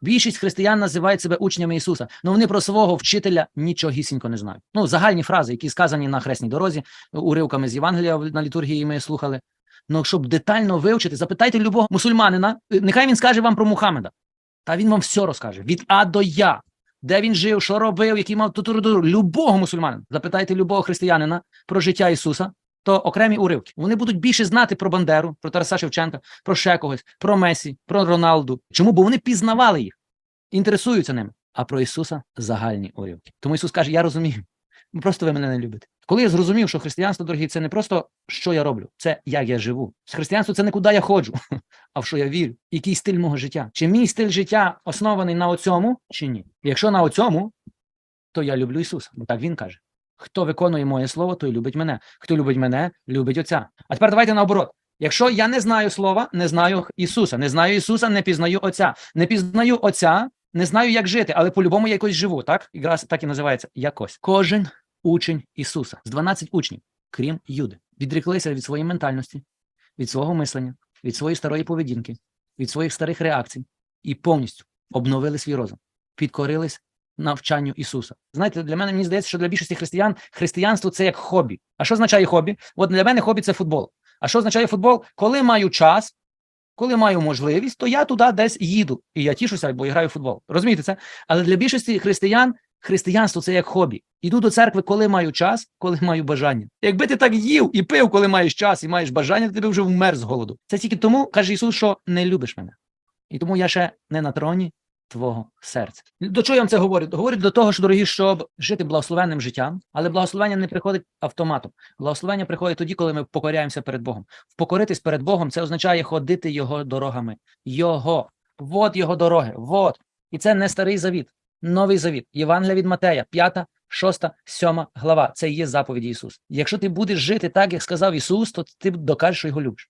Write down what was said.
Більшість християн називають себе учнями Ісуса, але вони про свого вчителя нічогісінько не знають. Ну, загальні фрази, які сказані на хресній дорозі, уривками з Євангелія на літургії ми слухали. Ну, щоб детально вивчити, запитайте любого мусульманина, нехай він скаже вам про Мухаммеда. Та він вам все розкаже від А до Я. Де він жив, що робив, який мав тутуру любого мусульманина. Запитайте любого християнина про життя Ісуса, то окремі уривки. Вони будуть більше знати про Бандеру, про Тараса Шевченка, про ще когось, про Месі, про Роналду. Чому? Бо вони пізнавали їх, інтересуються ними. А про Ісуса загальні уривки. Тому Ісус каже: Я розумію. Просто ви мене не любите. Коли я зрозумів, що християнство, дорогі, це не просто що я роблю, це як я живу. Християнство це не куди я ходжу, а в що я вірю, який стиль мого життя. Чи мій стиль життя оснований на оцьому, чи ні? Якщо на оцьому, то я люблю Ісуса, бо так він каже. Хто виконує моє слово, той любить мене. Хто любить мене, любить Отця. А тепер давайте наоборот. Якщо я не знаю слова, не знаю Ісуса, не знаю Ісуса, не пізнаю Отця, не пізнаю Отця, не знаю, як жити, але по-любому я якось живу, так? Якраз так і називається якось. Кожен учень Ісуса з 12 учнів, крім Юди, відріклися від своєї ментальності, від свого мислення, від своєї старої поведінки, від своїх старих реакцій і повністю обновили свій розум, підкорились навчанню Ісуса. Знаєте, для мене мені здається, що для більшості християн християнство це як хобі. А що означає хобі? От для мене хобі це футбол. А що означає футбол? Коли маю час, коли маю можливість, то я туди десь їду. І я тішуся, бо я граю в футбол. Розумієте це? Але для більшості християн християнство це як хобі. Іду до церкви, коли маю час, коли маю бажання. Якби ти так їв і пив, коли маєш час і маєш бажання, ти б вже вмер з голоду. Це тільки тому, каже Ісус, що не любиш мене. І тому я ще не на троні твого серця. До чого я вам це говорю? Говорю до того, що дорогі, щоб жити благословенним життям, але благословення не приходить автоматом. Благословення приходить тоді, коли ми покоряємося перед Богом. Впокоритись перед Богом це означає ходити його дорогами. Його. Вот його дороги. Вот. І це не старий завіт, новий завіт. Євангелія від Матея, 5, 6, 7 глава. Це є заповіді Ісуса. Якщо ти будеш жити так, як сказав Ісус, то ти докажеш, що його любиш.